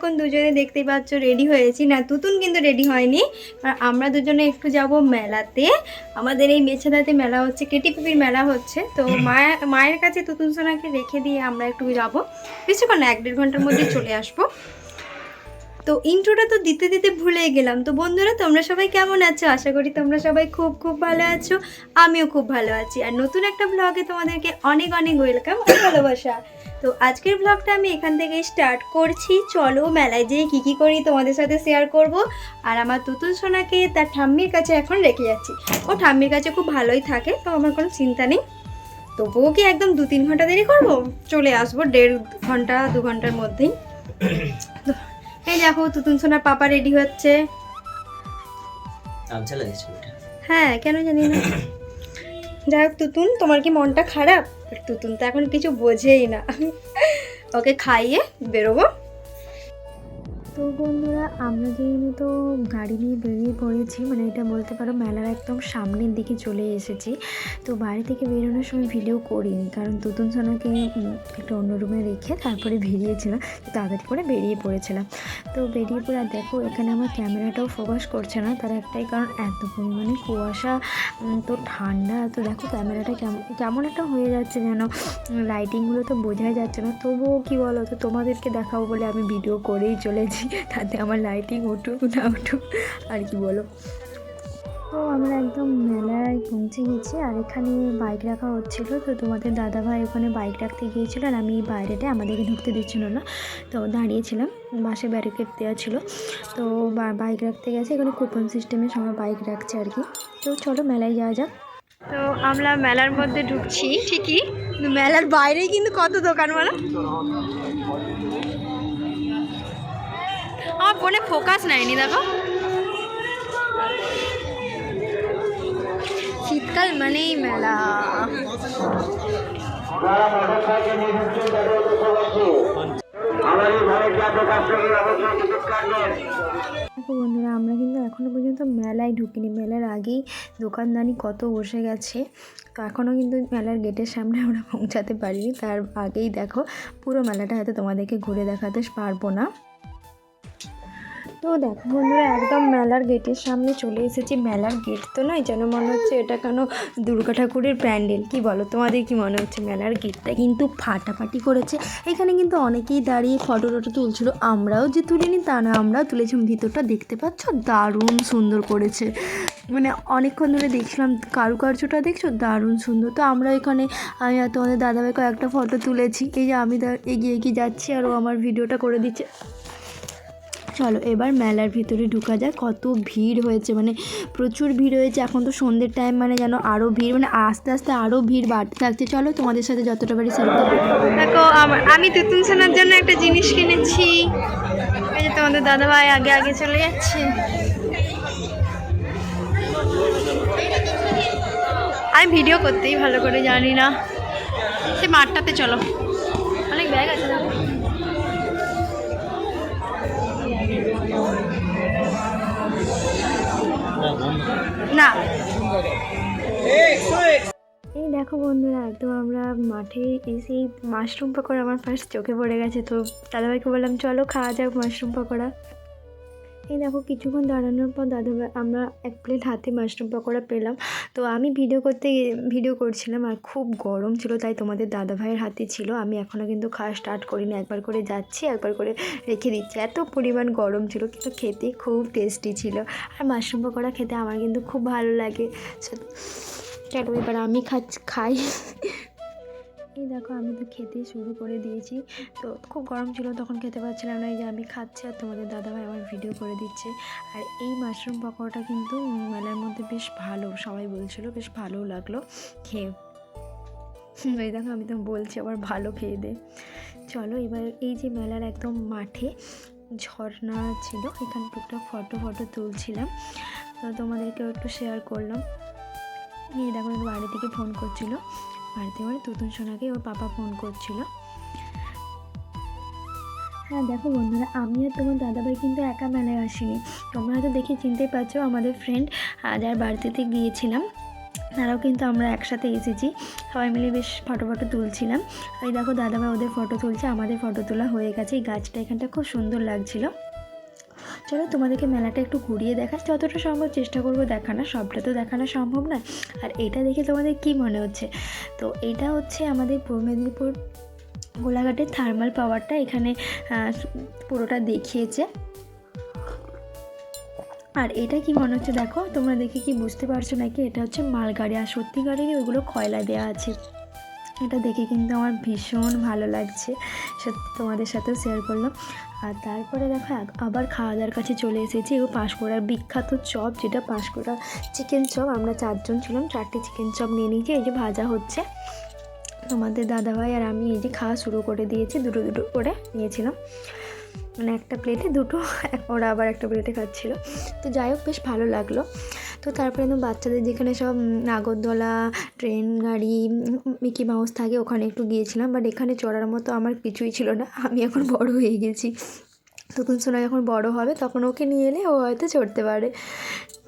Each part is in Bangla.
এখন দুজনে দেখতেই পাচ্ছ রেডি হয়েছি। না তুতুন কিন্তু রেডি হয়নি। আর আমরা দুজনে একটু যাব মেলাতে। আমাদের এই মেছেদাতে মেলা হচ্ছে কেটিপিপির মেলা হচ্ছে। তো মায়ের মায়ের কাছে তুতুন সোনাকে রেখে দিয়ে আমরা একটু যাব। বেশিক্ষণ না এক দেড় ঘণ্টার মধ্যে চলে আসব। তো ইন্ট্রোটা তো দিতে দিতে ভুলেই গেলাম। তো বন্ধুরা, তোমরা সবাই কেমন আছো? আশা করি তোমরা সবাই খুব খুব ভালো আছো। আমিও খুব ভালো আছি। আর নতুন একটা ব্লগে তোমাদেরকে অনেক অনেক ওয়েলকাম আর ভালোবাসা। তো আজকের ব্লগটা আমি এখান থেকে স্টার্ট করছি। চলো মেলায় যেয়ে কী কী করি তোমাদের সাথে শেয়ার করব। আর আমার তুতুল সোনাকে তার ঠাম্মির কাছে এখন রেখে যাচ্ছি। ও ঠাম্মির কাছে খুব ভালোই থাকে, তো আমার কোনো চিন্তা নেই। তবুও কি একদম দু তিন ঘণ্টা দেরি করব? চলে আসব দেড় ঘণ্টা, দু ঘণ্টার মধ্যেই। এই দেখো তুতুন সোনার পাপা রেডি হচ্ছে। হ্যাঁ কেন জানি না। যাই হোক তুতুন তোমার কি মনটা খারাপ? তুতুন তো এখন কিছু বোঝেই না। ওকে খাইয়ে বেরোবো। তো বন্ধুরা, আমরা যেহেতু গাড়ি নিয়ে বেরিয়ে পড়েছি মানে এটা বলতে পারো মেলার একদম সামনের দিকে চলে এসেছি, তো বাড়ি থেকে বেরোনোর সময় ভিডিও করিনি, কারণ তুতুন সোনাকে একটা অন্য রুমে রেখে তারপরে বেরিয়েছিলাম তাড়াতাড়ি করে বেরিয়ে পড়েছিলাম। তো বেরিয়ে পড়ে দেখো, এখানে আমার ক্যামেরাটাও ফোকাস করছে না, তার একটাই কারণ এত পরিমাণে কুয়াশা তো ঠান্ডা, তো দেখো ক্যামেরাটা কেমন কেমন একটা হয়ে যাচ্ছে যেন, লাইটিংগুলো তো বোঝাই যাচ্ছে না, তবুও কী বলো তো, তোমাদেরকে দেখাবো বলে আমি ভিডিও করেই চলেছি। তাতে আমার লাইটিং উঠুক না উঠুক আর কি বলো? তো আমরা একদম মেলায় পৌঁছে গেছি আর এখানে বাইক রাখা হচ্ছিল। তো তোমাদের দাদাভাই ওখানে বাইক রাখতে গিয়েছিল আর আমি বাইরেতে আমাদেরকে ঢুকতে দিচ্ছিল না। তো দাঁড়িয়েছিলাম বাসে ব্যারিকেড দেওয়া ছিল। তো বাইক রাখতে গেছে এখানে কুপন সিস্টেমে সবাই বাইক রাখছে আর কি। তো চলো মেলায় যাওয়া যাক। তো আমরা মেলার মধ্যে ঢুকছি ঠিকই। মেলার বাইরেই কিন্তু কত দোকান বলো আমার ফোনে ফোকাস নেয়নি, দেখো। শীতকাল মানেই মেলা। দেখো বন্ধুরা, আমরা কিন্তু এখনও পর্যন্ত মেলায় ঢুকিনি। মেলার আগেই দোকানদানি কত বসে গেছে। তো এখনও কিন্তু মেলার গেটের সামনে আমরা পৌঁছাতে পারিনি। তার আগেই দেখো, পুরো মেলাটা হয়তো তোমাদেরকে ঘুরে দেখাতে পারব না। তো দেখো বন্ধুরা, একদম মেলার গেটের সামনে চলে এসেছি। মেলার গেট তো নয়, যেন মনে হচ্ছে এটা কেন দুর্গা ঠাকুরের প্যান্ডেল? কি বলো, তোমাদের কি মনে হচ্ছে মেলার গেটটা কিন্তু ফাটাফাটি করেছে? এখানে কিন্তু অনেকেই দাঁড়িয়ে ফটো টটো তুলছিল। আমরাও যে তুলিনি, তা না, আমরাও তুলেছিলাম ভিতরটা দেখতে পাচ্ছ? দারুণ সুন্দর করেছে। মানে অনেকক্ষণ ধরে দেখছিলাম, কারুকার্যটা দেখছ? দারুণ সুন্দর। তো আমরা এখানে, আমি আর তোমাদের দাদাভাই কয়েকটা ফটো তুলেছি। এই যে আমি এগিয়ে এগিয়ে যাচ্ছি আর ও আমার ভিডিওটা করে দিচ্ছে। চলো এবার মেলার ভিতরে ঢুকা যায় কত ভিড় হয়েছে মানে প্রচুর ভিড় হয়েছে। এখন তো সন্ধ্যের টাইম মানে যেন আরও ভিড় মানে আস্তে আস্তে আরও ভিড় বাড়তে থাকছে। চলো তোমাদের সাথে যতটা পারি করব দেখো। আমি তুতুন সোনার জন্য একটা জিনিস কিনেছি। এই যে তোমাদের দাদাভাই আগে আগে চলে যাচ্ছে। আমি ভিডিও করতেই ভালো করে জানি না। সে মাঠটাতে চলো। অনেক ব্যাগ আছে। না। এই দেখো বন্ধুরা একদম আমরা মাঠে এসে মাশরুম পাকোড়া আমার ফার্স্ট চোখে পড়ে গেছে, তো দাদাভাইকে বললাম, চলো খাওয়া যাক মাশরুম পাকোড়া। এই দেখো, কিছুক্ষণ দাঁড়ানোর পর দাদাভাই আমরা এক প্লেট হাতে মাশরুম পকোড়া পেলাম। তো আমি ভিডিও করতে ভিডিও করছিলাম আর খুব গরম ছিল, তাই তোমাদের দাদাভাইয়ের হাতে ছিল। আমি এখনও কিন্তু খাওয়া স্টার্ট করিনি। একবার করে যাচ্ছি, একবার করে রেখে দিচ্ছি। এত পরিমাণ গরম ছিল, কিন্তু খেতে খুব টেস্টি ছিল। আর মাশরুম পকোড়া খেতে আমার কিন্তু খুব ভালো লাগে। চলো এবার আমি খাচ্ছি খাই। এই দেখো, আমি তো খেতে শুরু করে দিয়েছি। তো খুব গরম ছিল, তখন খেতে পারছিলাম না। এই যে আমি খাচ্ছি আর তোমাদের দাদাভাই আমার ভিডিও করে দিচ্ছে। আর এই মাশরুম পকোড়াটা কিন্তু মেলার মধ্যে বেশ ভালো, সবাই বলছিল বেশ ভালোও লাগল খেয়ে। এই দেখো, আমি তো বলছি আবার ভালো খেয়ে দে। চলো এবার এই যে মেলার একদম মাঠে ঝর্ণা ছিল, এখানে টুকটাক ফটো ফটো তুলছিলাম। তো তোমাদেরকেও একটু শেয়ার করলাম। এই দেখো বাড়ি থেকে ফোন করছিল। বাড়ি থেকে মানে তুতুন সোনাকে ওর পাপা ফোন করছিল। হ্যাঁ দেখো বন্ধুরা, আমি আর তোমার দাদাভাই কিন্তু একা মেলায় আসিনি। তোমরা হয়তো দেখে চিনতে পারছ আমাদের ফ্রেন্ড যার বাড়িতে গিয়েছিলাম, তারাও কিন্তু আমরা একসাথে এসেছি। সবাই মিলে বেশ ফটো ফটো তুলছিলাম। এই দেখো দাদাভাই ওদের ফটো তুলছে, আমাদের ফটো তোলা হয়ে গেছে। এই গাছটা এখানটা খুব সুন্দর লাগছিল। চলো তোমাদেরকে মেলাটা একটু ঘুরিয়ে দেখার যতটা সম্ভব চেষ্টা করব দেখানো সবটা তো দেখানো সম্ভব নয়। আর এটা দেখে তোমাদের কি মনে হচ্ছে? তো এটা হচ্ছে আমাদের পূর্ব মেদিনীপুর গোলাঘাটের থার্মাল পাওয়ারটা এখানে পুরোটা দেখিয়েছে। আর এটা কি মনে হচ্ছে দেখো, তোমরা দেখে কি বুঝতে পারছ নাকি? এটা হচ্ছে মালগাড়ি। আর সত্যি সত্যিকারেরই ওগুলো কয়লা দেওয়া আছে? এটা দেখে কিন্তু আমার ভীষণ ভালো লাগছে। সত্যি তোমাদের সাথেও শেয়ার করলাম। আর তারপরে দেখো, আবার খাওয়া দাওয়ার কাছে চলে এসেছি। ও পাঁশকুড়ার বিখ্যাত চপ, যেটা পাঁশকুড়া চিকেন চপ। আমরা চারজন ছিলাম, চারটে চিকেন চপ নিয়ে নিয়েছি, এই যে ভাজা হচ্ছে। আমাদের দাদাভাই আর আমি এই যে খাওয়া শুরু করে দিয়েছি, দুটো দুটো করে নিয়েছিলাম। মানে একটা প্লেটে দুটো, ওরা আবার একটা প্লেটে খাচ্ছিলো। তো যাই হোক, বেশ ভালো লাগল। তো তারপরে তো বাচ্চাদের যেখানে সব নাগরদোলা ট্রেন গাড়ি মিকি মাউস থাকে, ওখানে একটু গিয়েছিলাম। বাট এখানে চড়ার মতো আমার কিছুই ছিল না। আমি এখন বড় হয়ে গেছি। তখন সোনা যখন বড় হবে, তখন ওকে নিয়ে এলে ও হয়তো চড়তে পারে।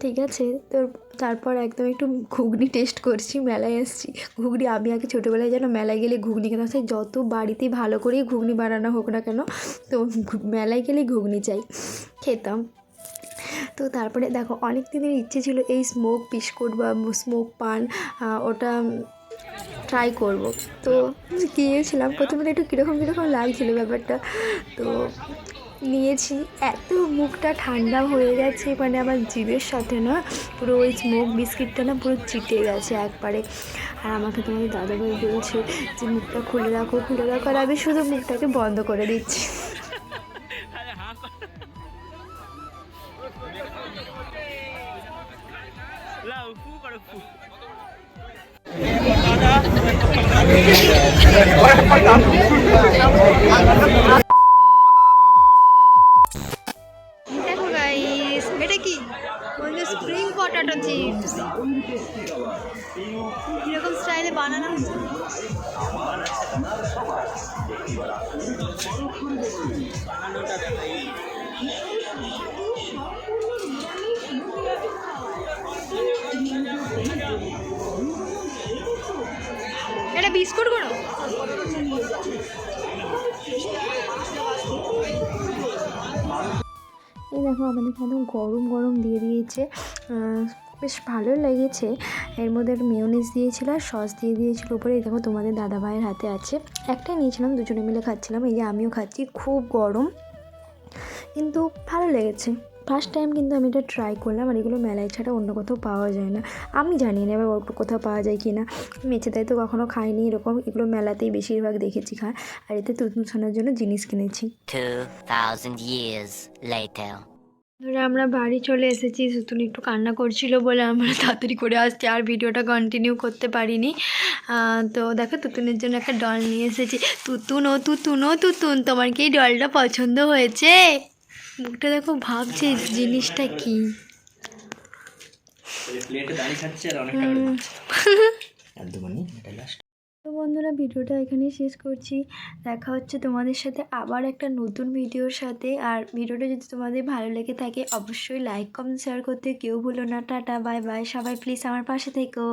ঠিক আছে, তো তারপর একদম একটু ঘুগনি টেস্ট করছি, মেলায় এসেছি ঘুগনি আমি আগে ছোটোবেলায় যেন মেলায় গেলে ঘুগনি খেতাম সে যত বাড়িতেই ভালো করেই ঘুগনি বানানো হোক না কেন, তো মেলায় গেলে ঘুগনি চাই। খেতাম। তো তারপরে দেখো অনেক দিনের ইচ্ছে ছিল এই স্মোক বিস্কুট বা স্মোক পান ওটা ট্রাই করব। তো গিয়েছিলাম, প্রথমে একটু কীরকম কীরকম লাগছিল ব্যাপারটা। তো নিয়েছি এত মুখটা ঠান্ডা হয়ে গেছে মানে আমার জিভের সাথে না পুরো ওই স্মোক বিস্কিটটা না পুরো চিটে গেছে একবারে আর আমাকে তোমাদের দাদাভাই বলছে যে মুখটা খুলে রাখো খুলে রাখো আর আমি শুধু মুখটাকে বন্ধ করে দিচ্ছি এটা বিস্কুট করো এই দেখো আমাদের একদম গরম গরম দিয়ে দিয়েছে আহ, বেশ ভালো লেগেছে। এর মধ্যে একটু দিয়েছিল আর সস দিয়ে দিয়েছিল। উপরে দেখো তোমাদের দাদা ভাইয়ের হাতে আছে। একটাই নিয়েছিলাম দুজনে মিলে খাচ্ছিলাম। এই যে আমিও খাচ্ছি খুব গরম। কিন্তু ভালো লেগেছে। ফার্স্ট টাইম কিন্তু আমি এটা ট্রাই করলাম আর এগুলো মেলায় ছাড়া অন্য কোথাও পাওয়া যায় না। আমি জানি না এবার অন্য কোথাও পাওয়া যায় কি না। মেচেদাই তো কখনো খাইনি এরকম। এগুলো মেলাতেই বেশিরভাগ দেখেছি খায় আর এতে তুতুন শোনার জন্য জিনিস কিনেছি। 2,000 years later. ধরে আমরা বাড়ি চলে এসেছি। সুতুন একটু কান্না করছিল বলে আমরা তাড়াতাড়ি করে আসছি আর ভিডিওটা কন্টিনিউ করতে পারিনি। তো দেখো তুতুনের জন্য একটা ডল নিয়ে এসেছি। তুতুন ও তুতুন ও তুতুন তোমার কি এই ডলটা পছন্দ হয়েছে? মুখটা দেখো ভাবছে জিনিসটা কি। প্লেটে দাঁড়িয়ে খাচ্ছে আর অনেকটা করে হুম। এটা লাস্ট তো বন্ধুরা ভিডিওটা এখানেই শেষ করছি। দেখা হচ্ছে তোমাদের সাথে আবার একটা নতুন ভিডিওর সাথে। আর ভিডিওটা যদি তোমাদের ভালো লেগে থাকে, অবশ্যই লাইক কমেন্ট শেয়ার করতে কেউ ভুলো না। টাটা বাই বাই সবাই প্লিজ আমার পাশে থেকো।